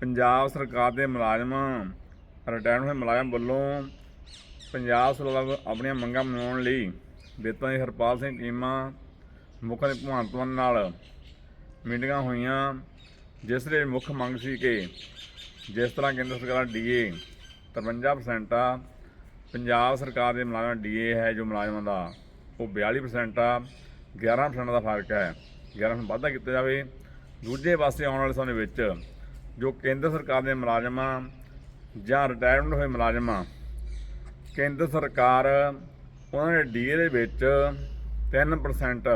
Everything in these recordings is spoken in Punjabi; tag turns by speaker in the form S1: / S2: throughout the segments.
S1: ਪੰਜਾਬ ਸਰਕਾਰ ਦੇ ਮੁਲਾਜ਼ਮ ਰਿਟਾਇਰ ਹੋਏ ਮੁਲਾਜ਼ਮ ਵੱਲੋਂ ਪੰਜਾਬ ਸਰਕਾਰ ਆਪਣੀਆਂ ਮੰਗਾਂ ਮਨਾਉਣ ਲਈ ਬੇਤਾਂ ਦੀ ਹਰਪਾਲ ਸਿੰਘ ਚੀਮਾ ਮੁੱਖ ਦੇ ਭਗਵੰਤ ਮਾਨ ਨਾਲ ਮੀਟਿੰਗਾਂ ਹੋਈਆਂ, ਜਿਸ ਦੇ ਮੁੱਖ ਮੰਗ ਸੀ ਕਿ ਜਿਸ ਤਰ੍ਹਾਂ ਕੇਂਦਰ ਸਰਕਾਰ ਡੀਏ 53% ਆ, ਪੰਜਾਬ ਸਰਕਾਰ ਦੇ ਮੁਲਾਜ਼ਮਾਂ ਡੀਏ ਹੈ ਜੋ ਮੁਲਾਜ਼ਮਾਂ ਦਾ, ਉਹ 42% ਆ 11% ਦਾ ਫ਼ਰਕ ਹੈ। 11% ਵਾਧਾ ਕੀਤਾ ਜਾਵੇ। ਦੂਜੇ ਪਾਸੇ ਆਉਣ ਵਾਲੇ ਸਮੇਂ ਵਿੱਚ ਜੋ ਕੇਂਦਰ ਸਰਕਾਰ ਦੇ ਮੁਲਾਜ਼ਮਾਂ ਜਾਂ ਰਿਟਾਇਰਮੈਂਟ ਹੋਏ ਮੁਲਾਜ਼ਮਾਂ, ਕੇਂਦਰ ਸਰਕਾਰ ਉਹਨਾਂ ਦੇ ਡੀਏ ਦੇ ਵਿੱਚ 3%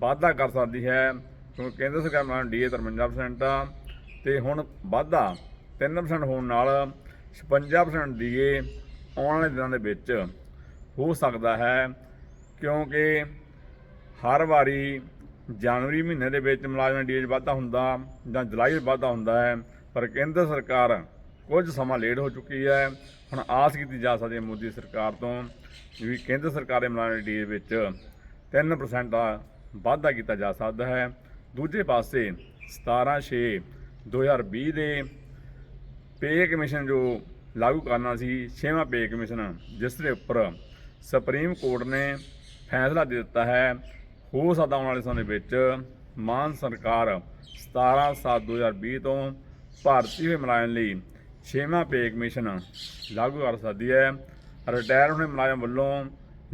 S1: ਵਾਧਾ ਕਰ ਸਕਦੀ ਹੈ, ਕਿਉਂਕਿ ਕੇਂਦਰ ਸਰਕਾਰ ਨਾਲ ਡੀਏ 53% ਆ ਤੇ ਹੁਣ ਵਾਧਾ 3% ਹੋਣ ਨਾਲ 56% ਡੀਏ ਆਉਣ ਵਾਲੇ ਦਿਨਾਂ ਦੇ ਵਿੱਚ ਹੋ ਸਕਦਾ ਹੈ, ਕਿਉਂਕਿ ਹਰ ਵਾਰੀ ਜਨਵਰੀ ਮਹੀਨੇ ਦੇ ਵਿੱਚ ਮੁਲਾਜ਼ਮਾਂ ਡੀਏ ਵਾਧਾ ਹੁੰਦਾ ਜਾਂ ਜੁਲਾਈ 'ਚ ਵਾਧਾ ਹੁੰਦਾ ਹੈ, ਪਰ ਕੇਂਦਰ ਸਰਕਾਰ ਕੁਝ ਸਮਾਂ ਲੇਟ ਹੋ ਚੁੱਕੀ ਹੈ। ਹੁਣ ਆਸ ਕੀਤੀ ਜਾ ਸਕਦੀ ਹੈ ਮੋਦੀ ਸਰਕਾਰ ਤੋਂ ਵੀ ਕੇਂਦਰ ਸਰਕਾਰ ਦੇ ਮੁਲਾਜ਼ਮਾਂ ਦੀ ਡੀਏ ਵਿੱਚ 3% ਦਾ ਵਾਧਾ ਕੀਤਾ ਜਾ ਸਕਦਾ ਹੈ। ਦੂਜੇ ਪਾਸੇ 17 6 2020 ਦੇ ਪੇ ਕਮਿਸ਼ਨ ਜੋ ਲਾਗੂ ਕਰਨਾ ਸੀ, ਛੇਵਾਂ ਪੇ ਕਮਿਸ਼ਨ ਜਿਸ ਦੇ ਉੱਪਰ ਸੁਪਰੀਮ ਕੋਰਟ ਨੇ ਫੈਸਲਾ ਦੇ ਦਿੱਤਾ ਹੈ ਹੋ ਸਕਦਾ ਆਉਣ ਵਾਲੇ ਸਮੇਂ ਵਿੱਚ ਮਾਨ ਸਰਕਾਰ 17 7 2020 ਤੋਂ ਭਾਰਤੀ ਹੋਏ ਮੁਲਾਜ਼ਮ ਲਈ ਛੇਵਾਂ ਪੇ ਕਮਿਸ਼ਨ ਲਾਗੂ ਕਰ ਸਕਦੀ ਹੈ। ਰਿਟਾਇਰ ਹੋਏ ਮੁਲਾਜ਼ਮ ਵੱਲੋਂ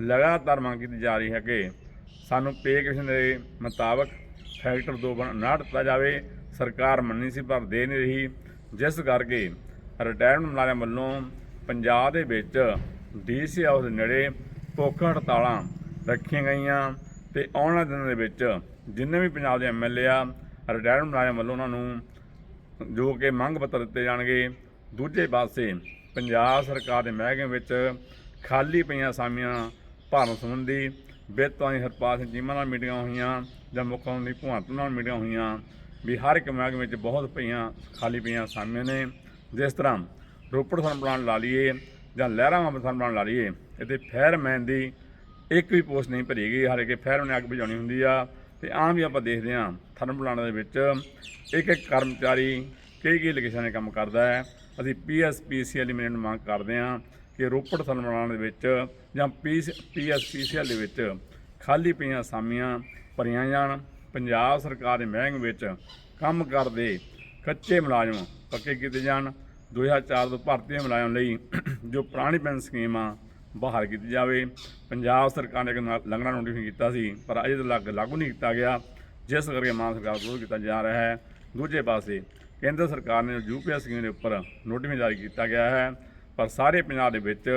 S1: ਲਗਾਤਾਰ ਮੰਗ ਕੀਤੀ ਜਾ ਰਹੀ ਹੈ ਕਿ ਸਾਨੂੰ ਪੇ ਕਮਿਸ਼ਨ ਦੇ ਮੁਤਾਬਕ ਫੈਕਟਰ 2 ਬਣਾ ਦਿੱਤਾ ਜਾਵੇ। ਸਰਕਾਰ ਮੰਨੀ ਸੀ ਪਰ ਦੇ ਨਹੀਂ ਰਹੀ। ਜਿਸ ਕਰਕੇ ਰਿਟਾਇਰਮੈਂਟ ਮੁਲਾਜ਼ਮ ਵੱਲੋਂ ਪੰਜਾਬ ਦੇ ਵਿੱਚ ਡੀਸੀ ਹਾਊਸ ਦੇ ਨੇੜੇ ਭੁੱਖ ਹੜਤਾਲਾਂ ਰੱਖੀਆਂ ਗਈਆਂ। ਤੇ ਆਉਣ ਵਾਲੇ ਦਿਨਾਂ ਦੇ ਵਿੱਚ ਜਿੰਨੇ ਵੀ ਪੰਜਾਬ ਦੇ ਐਮਐਲਏ ਆ, ਰਿਟਾਇਰਡ ਮੁਲਾਜ਼ਮ ਵੱਲੋਂ ਉਹਨਾਂ ਨੂੰ ਜੋ ਕਿ ਮੰਗ ਪੱਤਰ ਦਿੱਤੇ ਜਾਣਗੇ, ਦੂਜੇ ਪਾਸੇ ਪੰਜਾਬ ਸਰਕਾਰ ਦੇ ਮਹਿਕਮੇ ਵਿੱਚ ਖਾਲੀ ਪਈਆਂ ਅਸਾਮੀਆਂ ਭਰਨ ਸੰਬੰਧੀ ਬੇਤਾਂ ਦੀ ਹਰਪਾਲ ਸਿੰਘ ਚੀਮਾ ਨਾਲ ਮੀਟਿੰਗਾਂ ਹੋਈਆਂ ਜਾਂ ਮੁੱਖ ਮੰਤਰੀ ਭਗਵੰਤ ਨਾਲ ਮੀਟਿੰਗਾਂ ਹੋਈਆਂ ਵੀ ਹਰ ਇੱਕ ਮਹਿਕਮੇ ਵਿੱਚ ਬਹੁਤ ਪਈਆਂ, ਖਾਲੀ ਪਈਆਂ ਅਸਾਮੀਆਂ ਨੇ। ਜਿਸ ਤਰ੍ਹਾਂ ਰੋਪੜ ਸਨ ਪਲਾਨ ਲਾ ਲਈਏ ਜਾਂ ਲਹਿਰਾ ਮਾਮਲਾ ਸਨ ਪਲਾਨ ਲਾ ਲਈਏ ਇਹਦੇ ਫਾਇਰਮੈਨ ਦੀ ਇੱਕ ਵੀ ਪੋਸਟ ਨਹੀਂ ਭਰੀ ਗਈ ਹਾਲੇ ਕਿ ਫੈਰ ਉਹਨੇ ਅੱਗ ਬੁਝਾਉਣੀ ਹੁੰਦੀ ਆ। ਤੇ ਆਮ ਵੀ ਆਪਾਂ ਦੇਖਦੇ ਹਾਂ ਥਰਨ ਪਲਾਂਟ ਦੇ ਵਿੱਚ ਇੱਕ ਇੱਕ ਕਰਮਚਾਰੀ ਕਈ ਕਈ ਲੋਕੇਸ਼ਨ 'ਤੇ ਕੰਮ ਕਰਦਾ ਹੈ। ਅਸੀਂ ਪੀਐਸਪੀਸੀਐਲ ਲਿਮਿਟਡ ਮੰਗ ਕਰਦੇ ਹਾਂ ਕਿ ਰੋਪੜ ਥਰਮ ਪਲਾਂਟ ਦੇ ਵਿੱਚ ਜਾਂ ਪੀਐਸਪੀਸੀਐਲ ਦੇ ਵਿੱਚ ਖਾਲੀ ਪਈਆਂ ਅਸਾਮੀਆਂ ਭਰੀਆਂ ਜਾਣ। ਪੰਜਾਬ ਸਰਕਾਰ ਦੇ ਮਹਿਕਮੇ ਵਿੱਚ ਕੰਮ ਕਰਦੇ ਕੱਚੇ ਮੁਲਾਜ਼ਮ ਪੱਕੇ ਕੀਤੇ ਜਾਣ। 2004 ਤੋਂ ਭਾਰਤੀ ਮੁਲਾਜ਼ਮ ਲਈ ਜੋ ਪੁਰਾਣੀ ਪੈਨਸ਼ਨ ਸਕੀਮ ਆ ਬਹਾਲ ਕੀਤੀ ਜਾਵੇ। ਪੰਜਾਬ ਸਰਕਾਰ ਨੇ ਇੱਕ ਲੰਘਣਾ ਨੋਟੀਫਿਕੇਸ਼ਨ ਕੀਤਾ ਸੀ, ਪਰ ਅਜੇ ਤੱਕ ਲਾਗੂ ਨਹੀਂ ਕੀਤਾ ਗਿਆ, ਜਿਸ ਕਰਕੇ ਮਾਨ ਸਰਕਾਰ ਵਿਰੋਧ ਕੀਤਾ ਜਾ ਰਿਹਾ ਹੈ। ਦੂਜੇ ਪਾਸੇ, ਕੇਂਦਰ ਸਰਕਾਰ ਨੇ ਯੂਪੀਐਸ ਸਕੀਮ ਦੇ ਉੱਪਰ ਨੋਟੀਫਿਕੇਸ਼ਨ ਜਾਰੀ ਕੀਤਾ ਗਿਆ ਹੈ, ਪਰ ਸਾਰੇ ਪੰਜਾਬ ਦੇ ਵਿੱਚ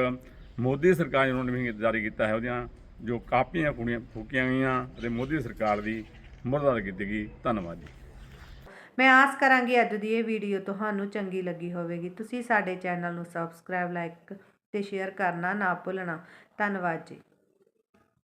S1: ਮੋਦੀ ਸਰਕਾਰ ਨੇ ਨੋਟੀਫਿਕੇਸ਼ਨ ਜਾਰੀ ਕੀਤਾ ਹੈ, ਉਹਦੀਆਂ ਜੋ ਕਾਪੀਆਂ, ਕੁੜੀਆਂ, ਫੂਕੀਆਂ ਗਈਆਂ ਅਤੇ ਮੋਦੀ ਸਰਕਾਰ ਦੀ ਮੁਰਦਾਦ ਕੀਤੀ ਗਈ। ਧੰਨਵਾਦ ਜੀ।
S2: ਮੈਂ ਆਸ ਕਰਾਂਗੀ ਅੱਜ ਦੀ ਇਹ ਵੀਡੀਓ ਤੁਹਾਨੂੰ ਚੰਗੀ ਲੱਗੀ ਹੋਵੇਗੀ। ਤੁਸੀਂ ਸਾਡੇ ਚੈਨਲ ਨੂੰ ਸਬਸਕ੍ਰਾਈਬ ਲਾਈਕ ਅਤੇ ਸ਼ੇਅਰ ਕਰਨਾ ਨਾ ਭੁੱਲਣਾ। ਧੰਨਵਾਦ ਜੀ।